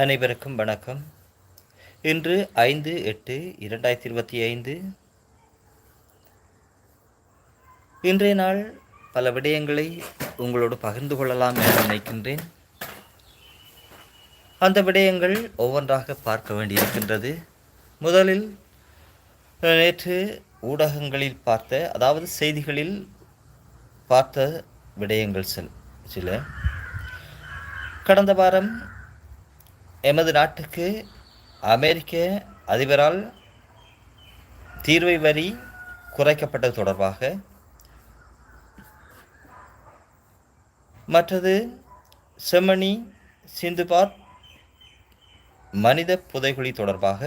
அனைவருக்கும் வணக்கம். இன்று ஐந்து எட்டு இரண்டாயிரத்தி இருபத்தி ஐந்து. இன்றைய நாள் பல விடயங்களை உங்களோடு பகிர்ந்து கொள்ளலாம் என நினைக்கின்றேன். அந்த விடயங்கள் ஒவ்வொன்றாக பார்க்க வேண்டியிருக்கின்றது. முதலில் நேற்று ஊடகங்களில் பார்த்த அதாவது செய்திகளில் பார்த்த விடயங்கள் சில சில. கடந்த வாரம் எமது நாட்டுக்கு அமெரிக்க அதிபரால் தீர்வை வரி குறைக்கப்பட்டது தொடர்பாக மற்றது செம்மணி சிந்துபாத் மனித புதைகுழி தொடர்பாக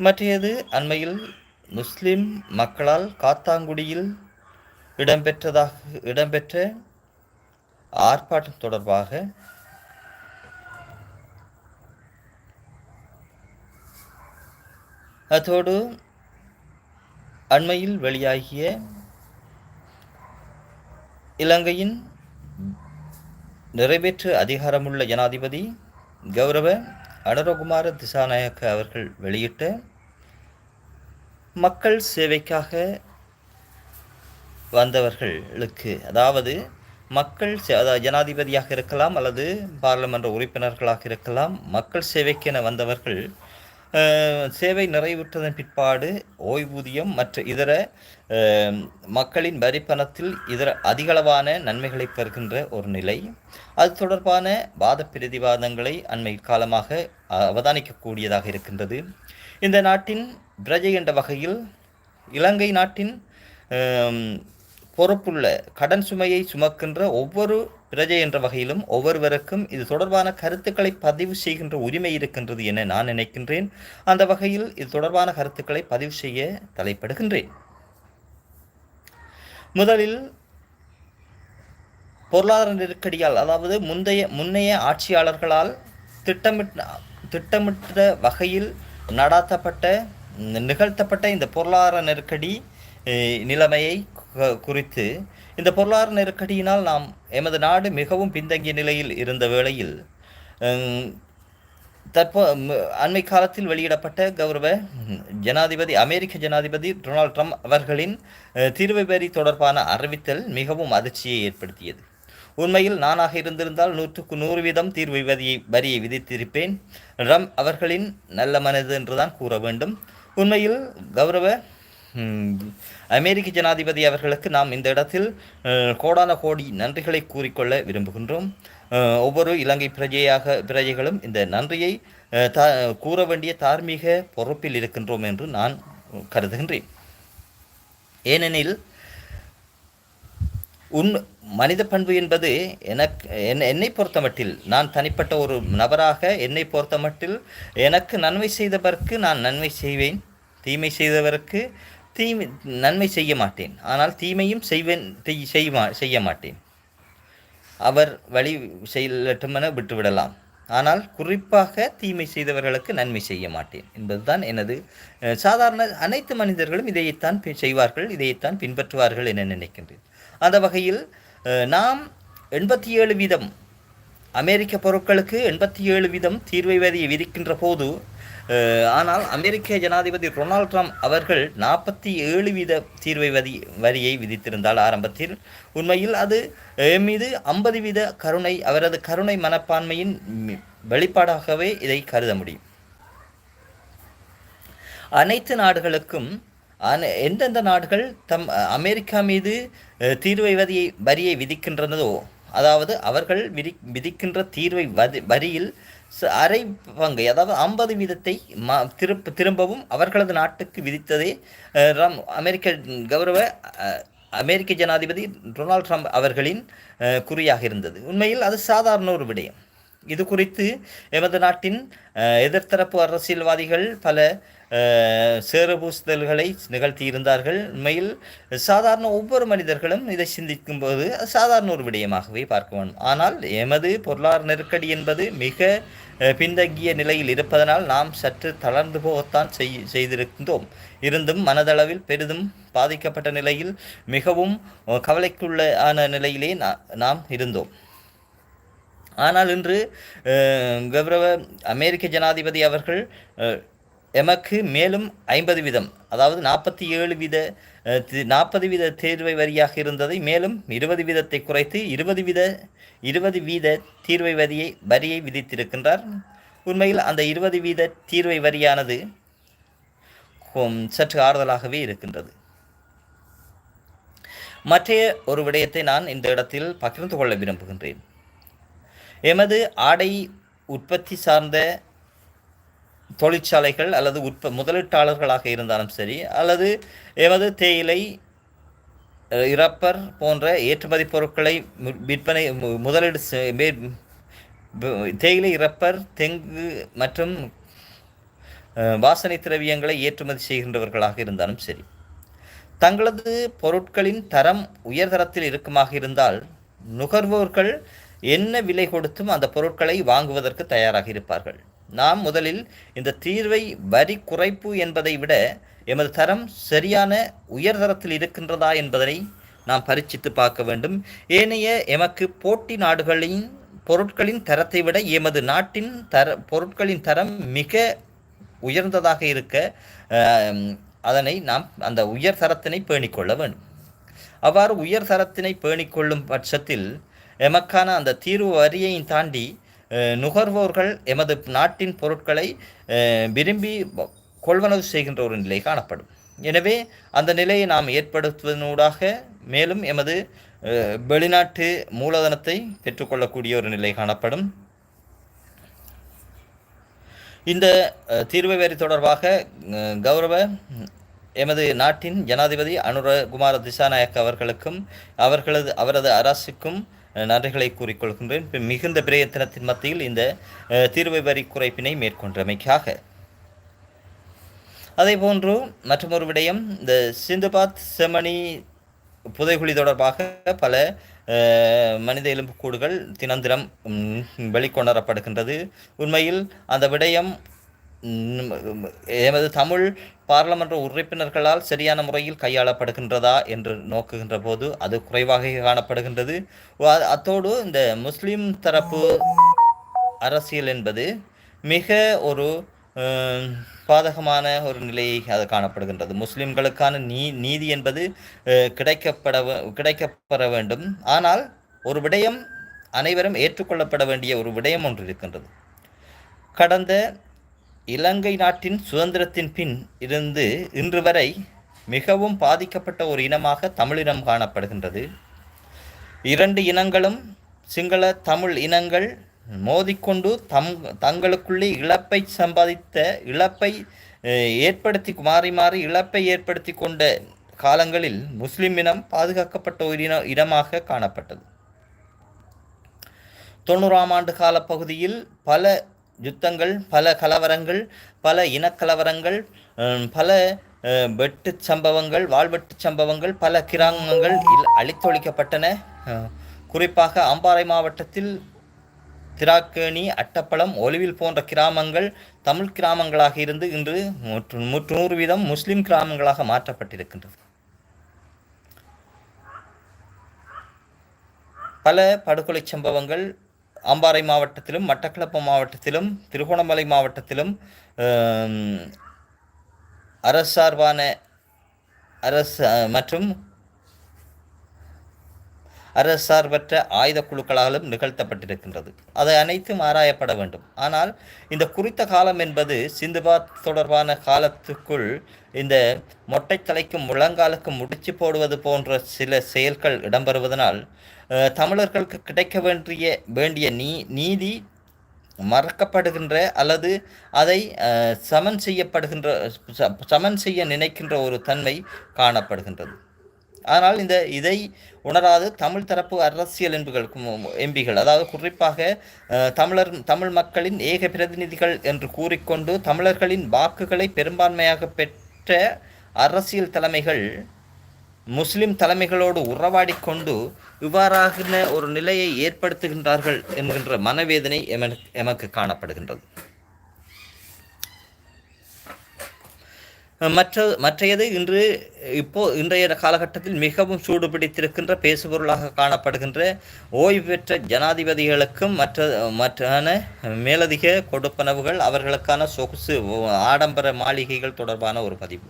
மற்றையது அண்மையில் முஸ்லிம் மக்களால் காத்தாங்குடியில் இடம்பெற்றதாக இடம்பெற்ற ஆர்ப்பாட்டம் தொடர்பாக அத்தோடு அண்மையில் வெளியாகிய இலங்கையின் நிறைவேற்று அதிகாரமுள்ள ஜனாதிபதி கௌரவ அனுரகுமார திசாநாயக்க அவர்கள் வெளியிட்ட மக்கள் சேவைக்காக வந்தவர்களுக்கு அதாவது மக்கள் சே- அதாவது ஜனாதிபதியாக இருக்கலாம் அல்லது பாராளுமன்ற உறுப்பினர்களாக இருக்கலாம் மக்கள் சேவைக்கென வந்தவர்கள் சேவை நிறைவுற்றதன் பிற்பாடு ஓய்வூதியம் மற்ற இதர மக்களின் வரி பணத்தில் இதர அதிகளவான நன்மைகளை பெறுகின்ற ஒரு நிலை. அது தொடர்பான வாத பிரதிவாதங்களை அண்மை காலமாக அவதானிக்கக்கூடியதாக இருக்கின்றது. இந்த நாட்டின் பிரஜை என்ற வகையில் இலங்கை நாட்டின் பொறுப்புள்ள கடன் சுமையை சுமக்கின்ற ஒவ்வொரு பிரஜை என்ற வகையிலும் ஒவ்வொருவருக்கும் இது தொடர்பான கருத்துக்களை பதிவு செய்கின்ற உரிமை இருக்கின்றது என நான் நினைக்கின்றேன். அந்த வகையில் இது தொடர்பான கருத்துக்களை பதிவு செய்ய தலைப்படுகின்றேன். முதலில் பொருளாதார நெருக்கடியால் அதாவது முந்தைய முன்னைய ஆட்சியாளர்களால் திட்டமிட்ட திட்டமிட்ட வகையில் நடாத்தப்பட்ட நிகழ்த்தப்பட்ட இந்த பொருளாதார நெருக்கடி நிலைமையை குறித்து இந்த பொருளாதார நெருக்கடியினால் நாம் எமது நாடு மிகவும் பின்தங்கிய நிலையில் இருந்த வேளையில் தற்போ அண்மை காலத்தில் வெளியிடப்பட்ட கௌரவ ஜனாதிபதி அமெரிக்க ஜனாதிபதி டொனால்ட் ட்ரம்ப் அவர்களின் தீர்வு பெறி தொடர்பான அறிவித்தல் மிகவும் அதிர்ச்சியை ஏற்படுத்தியது. உண்மையில் நானாக இருந்திருந்தால் நூற்றுக்கு நூறு வீதம் தீர்வு வரியை வரியை விதித்திருப்பேன். ட்ரம்ப் அவர்களின் நல்ல மனது என்றுதான் கூற வேண்டும். உண்மையில் கௌரவ அமெரிக்க ஜனாதிபதி அவர்களுக்கு நாம் இந்த இடத்தில் கோடான கோடி நன்றிகளை கூறிக்கொள்ள விரும்புகின்றோம். ஒவ்வொரு இலங்கை பிரஜையாக பிரஜைகளும் இந்த நன்றியை த தா கூற வேண்டிய தார்மீக பொறுப்பில் இருக்கின்றோம் என்று நான் கருதுகின்றேன். ஏனெனில் உன் மனித பண்பு என்பது எனக்கு என்- என்னை பொறுத்தமட்டில் நான் தனிப்பட்ட ஒரு நபராக என்னை பொறுத்தமட்டில் எனக்கு நன்மை செய்தவருக்கு நான் நன்மை செய்வேன் தீமை செய்தவருக்கு தீமை நன்மை செய்ய மாட்டேன். ஆனால் தீமையும் செய்வேன் செய்- செய்மா செய்ய மாட்டேன். அவர் வழி செய்யட்டுமென விட்டுவிடலாம். ஆனால் குறிப்பாக தீமை செய்தவர்களுக்கு நன்மை செய்ய மாட்டேன் என்பதுதான் எனது சாதாரண அனைத்து மனிதர்களும் இதையைத்தான் செய்வார்கள் இதையைத்தான் பின்பற்றுவார்கள் என நினைக்கின்றேன். அந்த வகையில் நாம் எண்பத்தி ஏழு வீதம் அமெரிக்க பொருட்களுக்கு எண்பத்தி ஏழு வீதம் தீர்வை வரியை விதிக்கின்ற போது ஆனால் அமெரிக்க ஜனாதிபதி டொனால்ட் ட்ரம்ப் அவர்கள் நாற்பத்தி ஏழு வீத தீர்வை வரி வரியை விதித்திருந்தால் ஆரம்பத்தில் உண்மையில் அது மீது ஐம்பது வீத கருணை அவரது கருணை மனப்பான்மையின் வெளிப்பாடாகவே இதை கருத முடியும். அனைத்து நாடுகளுக்கும் எந்தெந்த நாடுகள் தம் அமெரிக்கா மீது தீர்வை வரியை வரியை விதிக்கின்றனதோ அதாவது அவர்கள் விதி விதிக்கின்ற தீர்வை வதி வரியில் அரை பங்கு அதாவது ஐம்பது வீதத்தை ம திரும்ப திரும்பவும் அவர்களது நாட்டுக்கு விதித்ததே ரம் அமெரிக்க கௌரவ அமெரிக்க ஜனாதிபதி டொனால்ட் ட்ரம்ப் அவர்களின் குறியாக இருந்தது. உண்மையில் அது சாதாரண ஒரு விடயம். இது குறித்து எமது நாட்டின் எதிர்த்தரப்பு அரசியல்வாதிகள் பல சேரபூசுதல்களை நிகழ்த்தியிருந்தார்கள். உண்மையில் சாதாரண ஒவ்வொரு மனிதர்களும் இதை சிந்திக்கும் போது சாதாரண ஒரு விடயமாகவே பார்க்க வேண்டும் ஆனால் எமது பொருளாதார நெருக்கடி என்பது மிக பின்தங்கிய நிலையில் இருப்பதனால் நாம் சற்று தளர்ந்து போகத்தான் செய் செய்திருந்தோம். இருந்தும் மனதளவில் பெரிதும் பாதிக்கப்பட்ட நிலையில் மிகவும் கவலைக்குள்ள ஆன நிலையிலே நாம் இருந்தோம். ஆனால் இன்று கௌரவ அமெரிக்க ஜனாதிபதி அவர்கள் எமக்கு மேலும் ஐம்பது வீதம் அதாவது நாற்பத்தி ஏழு வீத நாற்பது வீத தேர்வை வரியாக இருந்ததை மேலும் இருபது வீதத்தை குறைத்து இருபது வீத இருபது வீத தீர்வை வரியை வரியை விதித்திருக்கின்றார். உண்மையில் அந்த இருபது வீத தீர்வை வரியானது சற்று ஆறுதலாகவே இருக்கின்றது. மற்றைய ஒரு விடயத்தை நான் இந்த இடத்தில் பகிர்ந்து கொள்ள விரும்புகின்றேன். எமது ஆடை உற்பத்தி சார்ந்த தொழிற்சாலைகள் அல்லது உற்ப முதலீட்டாளர்களாக இருந்தாலும் சரி அல்லது எமது தேயிலை இறப்பர் போன்ற ஏற்றுமதி பொருட்களை விற்பனை மு- முதலீடு மே- தேயிலை இறப்பர் தெங்கு மற்றும் வாசனை திரவியங்களை ஏற்றுமதி செய்கின்றவர்களாக இருந்தாலும் சரி. தங்களது பொருட்களின் தரம் உயர்தரத்தில் இருக்குமாக இருந்தால் நுகர்வோர்கள் என்ன விலை கொடுத்தும் அந்த பொருட்களை வாங்குவதற்கு தயாராக இருப்பார்கள். நாம் முதலில் இந்த தீர்வை வரி குறைப்பு என்பதை விட எமது தரம் சரியான உயர்தரத்தில் இருக்கின்றதா என்பதனை நாம் பரீட்சித்து பார்க்க வேண்டும். ஏனைய எமக்கு போட்டி நாடுகளின் பொருட்களின் தரத்தை விட எமது நாட்டின் தர பொருட்களின் தரம் மிக உயர்ந்ததாக இருக்க அதனை நாம் அந்த உயர் தரத்தினை பேணிக்கொள்ள வேண்டும். அவ்வாறு உயர் தரத்தினை பேணிக்கொள்ளும் பட்சத்தில் எமக்கான அந்த தீர்வு வரியை தாண்டி நுகர்வோர்கள் எமது நாட்டின் பொருட்களை விரும்பி கொள்வனவு செய்கின்ற ஒரு நிலை காணப்படும். எனவே அந்த நிலையை நாம் ஏற்படுத்துவதனூடாக மேலும் எமது வெளிநாட்டு மூலதனத்தை பெற்றுக்கொள்ளக்கூடிய ஒரு நிலை காணப்படும். இந்த தீர்வு வேறு தொடர்பாக கௌரவ எமது நாட்டின் ஜனாதிபதி அனுரகுமார திசாநாயக் அவர்களுக்கும் அவர்களது அவரது அரசுக்கும் நன்றிகளை கூறிக்கொள்கின்றேன். மிகுந்த பிரயத்தனத்தின் மத்தியில் இந்த அஹ், தீர்வு வரி குறைப்பினை மேற்கொண்டமைக்காக. அதேபோன்று மற்றொரு விடயம் இந்த சிந்துபாத் செமணி புதைகுழி தொடர்பாக பல அஹ், மனித எலும்புக்கூடுகள் தினந்தினம் வெளிக்கொணரப்படுகின்றது. உண்மையில் அந்த விடயம் எமது தமிழ் பாராளுமன்ற உறுப்பினர்களால் சரியான முறையில் கையாளப்படுகின்றதா என்று நோக்குகின்ற போது அது குறைவாக காணப்படுகின்றது. அத்தோடு இந்த முஸ்லிம் தரப்பு அரசியல் என்பது மிக ஒரு பாதகமான ஒரு நிலையை அது காணப்படுகின்றது. முஸ்லிம்களுக்கான நீ நீதி என்பது கிடைக்கப்பட கிடைக்கப்பெற வேண்டும். ஆனால் ஒரு விடயம் அனைவரும் ஏற்றுக்கொள்ளப்பட வேண்டிய ஒரு விடயம் ஒன்று இருக்கின்றது. கடந்த இலங்கை நாட்டின் சுதந்திரத்தின் பின் இருந்து இன்று வரை மிகவும் பாதிக்கப்பட்ட ஒரு இனமாக தமிழினம் காணப்படுகின்றது. இரண்டு இனங்களும் சிங்கள தமிழ் இனங்கள் மோதிக்கொண்டு தம் தங்களுக்குள்ளே இழப்பை சம்பாதித்த இழப்பை ஏற்படுத்தி மாறி மாறி இழப்பை ஏற்படுத்தி கொண்ட காலங்களில் முஸ்லிம் இனம் பாதுகாக்கப்பட்ட ஒரு இன இனமாக காணப்பட்டது. தொண்ணூறாம் ஆண்டு கால பகுதியில் பல யுத்தங்கள் பல கலவரங்கள் பல இனக்கலவரங்கள் பல வெட்டு வெட்டுச் சம்பவங்கள் வாழ்வெட்டு சம்பவங்கள் பல கிராமங்கள் இல் அழித்தொழிக்கப்பட்டன. குறிப்பாக அம்பாறை மாவட்டத்தில் திராக்கேணி அட்டப்பளம் ஒலிவில் போன்ற கிராமங்கள் தமிழ் கிராமங்களாக இருந்து இன்று நூற்று நூற்று நூறு வீதம் முஸ்லிம் கிராமங்களாக மாற்றப்பட்டிருக்கின்றது. பல படுகொலை சம்பவங்கள் அம்பாறை மாவட்டத்திலும் மட்டக்களப்பு மாவட்டத்திலும் திருகோணமலை மாவட்டத்திலும் அரசார்பான அரசு மற்றும் அரசார்பற்ற ஆயுத குழுக்களாலும் நிகழ்த்தப்பட்டிருக்கின்றது. அதை அனைத்தும் ஆராயப்பட வேண்டும். ஆனால் இந்த குறித்த காலம் என்பது சிந்துபாத் தொடர்பான காலத்துக்குள் இந்த மொட்டை தலைக்கும் முழங்காலுக்கும் முடிச்சு போடுவது போன்ற சில செயல்கள் இடம்பெறுவதனால் தமிழர்களுக்கு கிடைக்க வேண்டிய வேண்டிய நீ நீதி மறக்கப்படுகின்ற அல்லது அதை சமன் செய்யப்படுகின்ற ச- சமன் செய்ய நினைக்கின்ற ஒரு தன்மை காணப்படுகின்றது. ஆனால் இந்த இதை உணராது தமிழ் தரப்பு அரசியல் என்புகள் எம்பிகள். அதாவது குறிப்பாக தமிழர் தமிழ் மக்களின் ஏக பிரதிநிதிகள் என்று கூறிக்கொண்டு தமிழர்களின் வாக்குகளை பெரும்பான்மையாக பெற்ற அரசியல் தலைமைகள் முஸ்லிம் தலைமைகளோடு உறவாடி கொண்டு இவ்வாறாகின ஒரு நிலையை ஏற்படுத்துகின்றார்கள் என்கின்ற மனவேதனை எமக்கு எமக்கு காணப்படுகின்றது. மற்ற மற்றையது இன்று இப்போ இன்றைய காலகட்டத்தில் மிகவும் சூடு பிடித்திருக்கின்ற பேசுபொருளாக காணப்படுகின்ற ஓய்வு பெற்ற ஜனாதிபதிகளுக்கும் மற்ற மற்றான மேலதிக கொடுப்பனவுகள் அவர்களுக்கான சொகுசு ஆடம்பர மாளிகைகள் தொடர்பான ஒரு பதிவு.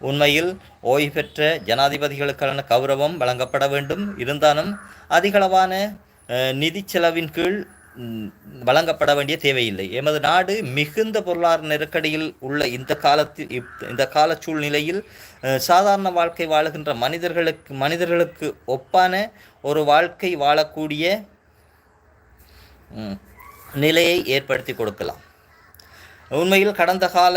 உண்மையில் ஓய்வு பெற்ற ஜனாதிபதிகளுக்கான கௌரவம் வழங்கப்பட வேண்டும். இருந்தாலும் அதிகளவான நிதி செலவின் கீழ் வழங்கப்பட வேண்டிய தேவையில்லை. எமது நாடு மிகுந்த பொருளாதார நெருக்கடியில் உள்ள இந்த காலத்தில் இப்- இந்த கால சூழ்நிலையில் சாதாரண வாழ்க்கை வாழுகின்ற மனிதர்களுக்கு மனிதர்களுக்கு ஒப்பான ஒரு வாழ்க்கை வாழக்கூடிய நிலையை ஏற்படுத்தி கொடுக்கலாம். உண்மையில் கடந்த கால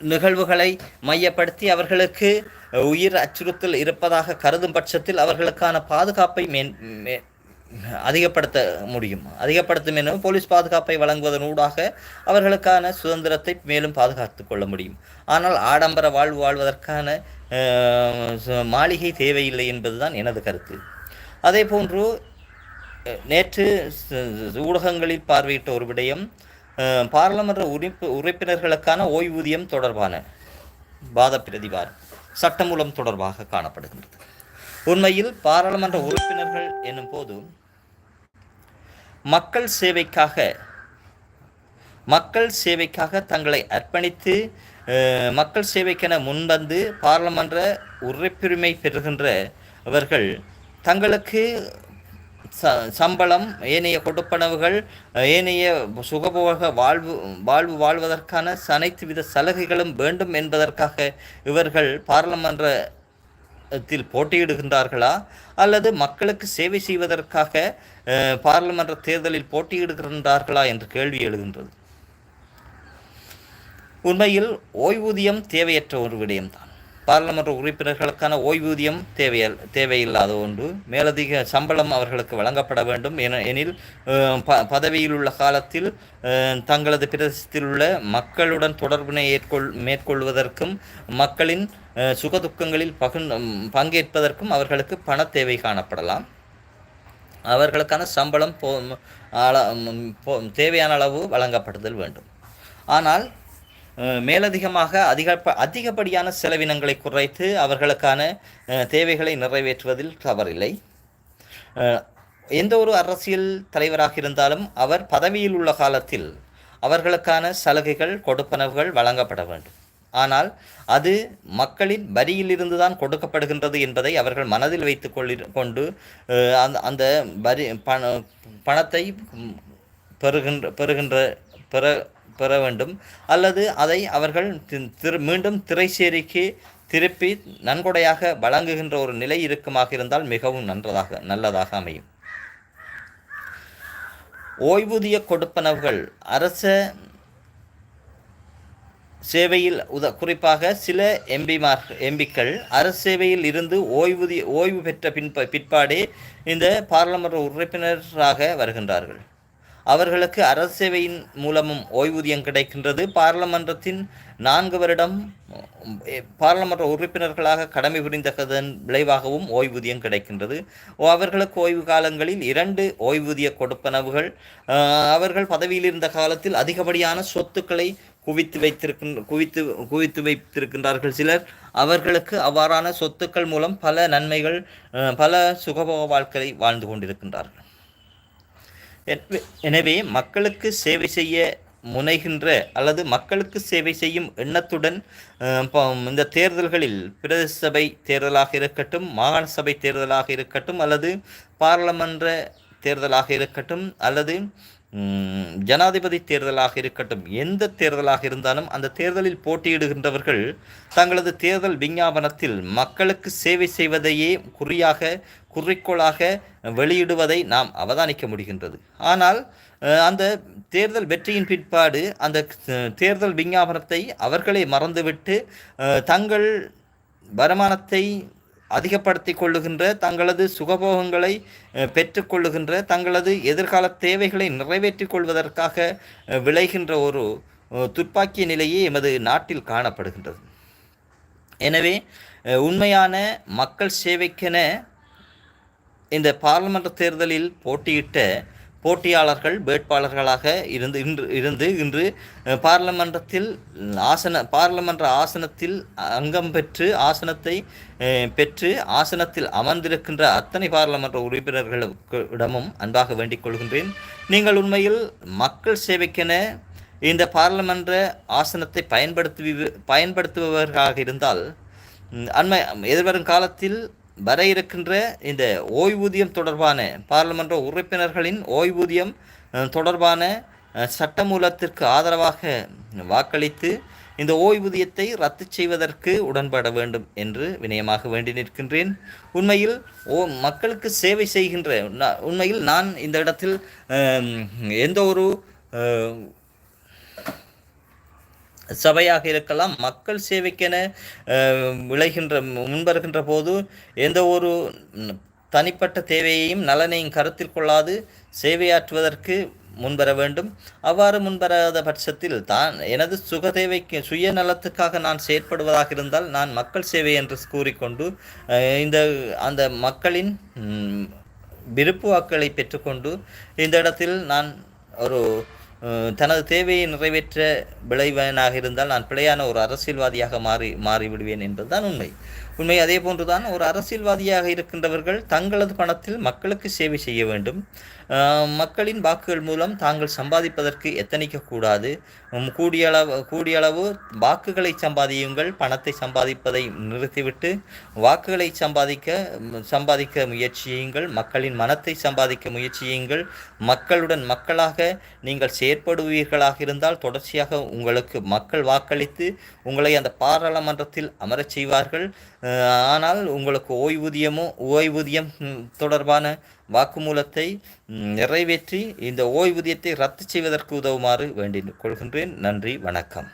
நிகழ்வுகளை மையப்படுத்தி அவர்களுக்கு உயிர் அச்சுறுத்தல் இருப்பதாக கருதும் பட்சத்தில் அவர்களுக்கான பாதுகாப்பை மேன் மே அதிகப்படுத்த முடியும். அதிகப்படுத்தும் எனும் போலீஸ் பாதுகாப்பை வழங்குவதன் ஊடாக அவர்களுக்கான சுதந்திரத்தை மேலும் பாதுகாத்து கொள்ள முடியும். ஆனால் ஆடம்பர வாழ்வு வாழ்வதற்கான ச- மாளிகை தேவையில்லை என்பதுதான் எனது கருத்து. அதே போன்று நேற்று ஊடகங்களில் பார்வையிட்ட ஒரு விடயம் பாராளுமன்ற உறுப்பு உறுப்பினர்களுக்கான ஓய்வூதியம் தொடர்பான வாத பிரதிவாரம் சட்டமூலம் தொடர்பாக காணப்படுகின்றது. உண்மையில் பாராளுமன்ற உறுப்பினர்கள் என்னும் போது மக்கள் சேவைக்காக மக்கள் சேவைக்காக தங்களை அர்ப்பணித்து மக்கள் சேவைக்கென முன்வந்து பாராளுமன்ற உறுப்புரிமை பெறுகின்ற அவர்கள் தங்களுக்கு ச சம்பளம் ஏனைய கொடுப்பனவுகள் ஏனைய சுகபோக வாழ்வு வாழ்வு வாழ்வதற்கான அனைத்து வித சலுகைகளும் வேண்டும் என்பதற்காக இவர்கள் பாராளுமன்ற த்தில் போட்டியிடுகின்றார்களா? அல்லது மக்களுக்கு சேவை செய்வதற்காக அஹ், பாராளுமன்ற தேர்தலில் போட்டியிடுகின்றார்களா என்று கேள்வி எழுகின்றது. உண்மையில் ஓய்வூதியம் தேவையற்ற ஒரு விடயம்தான். பாராளுமன்ற உறுப்பினர்களுக்கான ஓய்வூதியம் தேவையல் தேவையில்லாத ஒன்று. மேலதிக சம்பளம் அவர்களுக்கு வழங்கப்பட வேண்டும். என எனில் ப பதவியில் உள்ள காலத்தில் தங்களது பிரதேசத்தில் உள்ள மக்களுடன் தொடர்பினை ஏற்கொள் மேற்கொள்வதற்கும் மக்களின் சுகதுக்கங்களில் பகிர் பங்கேற்பதற்கும் அவர்களுக்கு பண தேவை காணப்படலாம். அவர்களுக்கான சம்பளம் போ அள போ தேவையான அளவு வழங்கப்படுதல் வேண்டும். ஆனால் மேலதிகமாக அதிக அதிகப்படியான செலவினங்களை குறைத்து அவர்களுக்கான தேவைகளை நிறைவேற்றுவதில் தவறில்லை. எந்த ஒரு அரசியல் தலைவராக இருந்தாலும் அவர் பதவியில் உள்ள காலத்தில் அவர்களுக்கான சலுகைகள் கொடுப்பனவுகள் வழங்கப்பட வேண்டும். ஆனால் அது மக்களின் வரியிலிருந்து தான் கொடுக்கப்படுகின்றது என்பதை அவர்கள் மனதில் வைத்து கொள்ளி கொண்டு அந்த அந்த வரி பண பணத்தை பெறுகின்ற பெறுகின்ற பெற பெற வேண்டும். அல்லது அதை அவர்கள் திரு மீண்டும் திரைசேரிக்கு திருப்பி நன்கொடையாக வழங்குகின்ற ஒரு நிலை இருக்குமாக இருந்தால் மிகவும் நன்றதாக நல்லதாக அமையும். ஓய்வூதிய கொடுப்பனவுகள் அரச சேவையில் உத குறிப்பாக சில எம்பிமார் எம்பிக்கள் அரசு சேவையில் இருந்து ஓய்வூதிய ஓய்வு பெற்ற பின்ப பிற்பாடே இந்த பாராளுமன்ற உறுப்பினராக வருகின்றார்கள். அவர்களுக்கு அரசு சேவையின் மூலமும் ஓய்வூதியம் கிடைக்கின்றது. பாராளுமன்றத்தின் நான்கு வருடம் பாராளுமன்ற உறுப்பினர்களாக கடமை புரிந்ததன் விளைவாகவும் ஓய்வூதியம் கிடைக்கின்றது. ஓ, அவர்களுக்கு ஓய்வு காலங்களில் இரண்டு ஓய்வூதிய கொடுப்பனவுகள். அவர்கள் பதவியில் இருந்த காலத்தில் அதிகப்படியான சொத்துக்களை குவித்து வைத்திருக்கின்ற குவித்து குவித்து வைத்திருக்கின்றார்கள் சிலர். அவர்களுக்கு அவ்வாறான சொத்துக்கள் மூலம் பல நன்மைகள் பல சுகபோக வாழ்க்கை வாழ்ந்து கொண்டிருக்கின்றார்கள். எனவே- எனவே மக்களுக்கு சேவை செய்ய முனைகின்ற அல்லது மக்களுக்கு சேவை செய்யும் எண்ணத்துடன் இந்த தேர்தல்களில் பிரதேச சபை தேர்தலாக இருக்கட்டும் மாகாண சபை தேர்தலாக இருக்கட்டும் அல்லது பாராளுமன்ற தேர்தலாக இருக்கட்டும் அல்லது ஜனாதிபதி தேர்தலாக இருக்கட்டும் எந்த தேர்தலாக இருந்தாலும் அந்த தேர்தலில் போட்டியிடுகின்றவர்கள் தங்களது தேர்தல் விஞ்ஞாபனத்தில் மக்களுக்கு சேவை செய்வதையே குறியாக குறிக்கோளாக வெளியிடுவதை நாம் அவதானிக்க முடிகின்றது. ஆனால் அந்த தேர்தல் வெற்றியின் பிற்பாடு அந்த தேர்தல் விஞ்ஞாபனத்தை அவர்களே மறந்துவிட்டு தங்கள் வருமானத்தை அதிகப்படுத்தி கொள்ளுகின்ற தங்களது சுகபோகங்களை பெற்றுக்கொள்ளுகின்ற தங்களது எதிர்கால தேவைகளை நிறைவேற்றிக் கொள்வதற்காக விளைகின்ற ஒரு துப்பாக்கிய நிலையே எமது நாட்டில் காணப்படுகின்றது. எனவே உண்மையான மக்கள் சேவைக்கென இந்த பாராளுமன்ற தேர்தலில் போட்டியிட்ட போட்டியாளர்கள் வேட்பாளர்களாக இருந்து இன்று இருந்து இன்று பார்லமன்றத்தில் ஆசன பாராளுமன்ற ஆசனத்தில் அங்கம் பெற்று ஆசனத்தை பெற்று ஆசனத்தில் அமர்ந்திருக்கின்ற அத்தனை பாராளுமன்ற உறுப்பினர்களிடமும் அன்பாக வேண்டிக் கொள்கின்றேன். நீங்கள் உண்மையில் மக்கள் சேவைக்கென இந்த பாராளுமன்ற ஆசனத்தை பயன்படுத்து பயன்படுத்துபவர்களாக இருந்தால் அண்மை எதிர்வரும் காலத்தில் வர இருக்கின்ற இந்த ஓய்வூதியம் தொடர்பான பாராளுமன்ற உறுப்பினர்களின் ஓய்வூதியம் தொடர்பான சட்டமூலத்திற்கு ஆதரவாக வாக்களித்து இந்த ஓய்வூதியத்தை ரத்து செய்வதற்கு உடன்பட வேண்டும் என்று வினயமாக வேண்டி நிற்கின்றேன். உண்மையில் ஓ மக்களுக்கு சேவை செய்கின்ற உண்மையில் நான் இந்த இடத்தில் எந்த ஒரு சபையாக இருக்கலாம் மக்கள் சேவைக்கென விளைகின்ற முன்வருகின்ற போது எந்த ஒரு தனிப்பட்ட தேவையையும் நலனையும் கருத்தில் கொள்ளாது சேவையாற்றுவதற்கு முன்வர வேண்டும். அவ்வாறு முன்வராத பட்சத்தில் தான் எனது சுக தேவைக்கு சுயநலத்துக்காக நான் செயற்படுவதாக இருந்தால் நான் மக்கள் சேவை என்று கூறிக்கொண்டு இந்த அந்த மக்களின் விருப்பு வாக்களை பெற்றுக்கொண்டு இந்த இடத்தில் நான் ஒரு தனது தேவையை நிறைவேற்ற விளைவனாக இருந்தால் நான் பிழையான ஒரு அரசியல்வாதியாக மாறி மாறிவிடுவேன் என்பதுதான் உண்மை. உண்மை அதே போன்றுதான் ஒரு அரசியல்வாதியாக இருக்கின்றவர்கள் தங்களது பணத்தில் மக்களுக்கு சேவை செய்ய வேண்டும். மக்களின் வாக்குகள் மூலம் தாங்கள் சம்பாதிப்பதற்கு எத்தனிக்க கூடாது கூடிய அளவு கூடிய அளவு வாக்குகளை சம்பாதியுங்கள் பணத்தை சம்பாதிப்பதை நிறுத்திவிட்டு வாக்குகளை சம்பாதிக்க சம்பாதிக்க முயற்சியுங்கள் மக்களின் மனத்தை சம்பாதிக்க முயற்சியுங்கள். மக்களுடன் மக்களாக நீங்கள் செயற்படுவீர்களாக இருந்தால் தொடர்ச்சியாக உங்களுக்கு மக்கள் வாக்களித்து உங்களை அந்த பாராளுமன்றத்தில் அமரச் செய்வார்கள். ஆனால் உங்களுக்கு ஓய்வூதியமோ ஓய்வூதியம் தொடர்பான வாக்குமூலத்தை நிறைவேற்றி இந்த ஓய்வூதியத்தை ரத்து செய்வதற்கு உதவுமாறு வேண்டிக் கொள்கின்றேன். நன்றி வணக்கம்.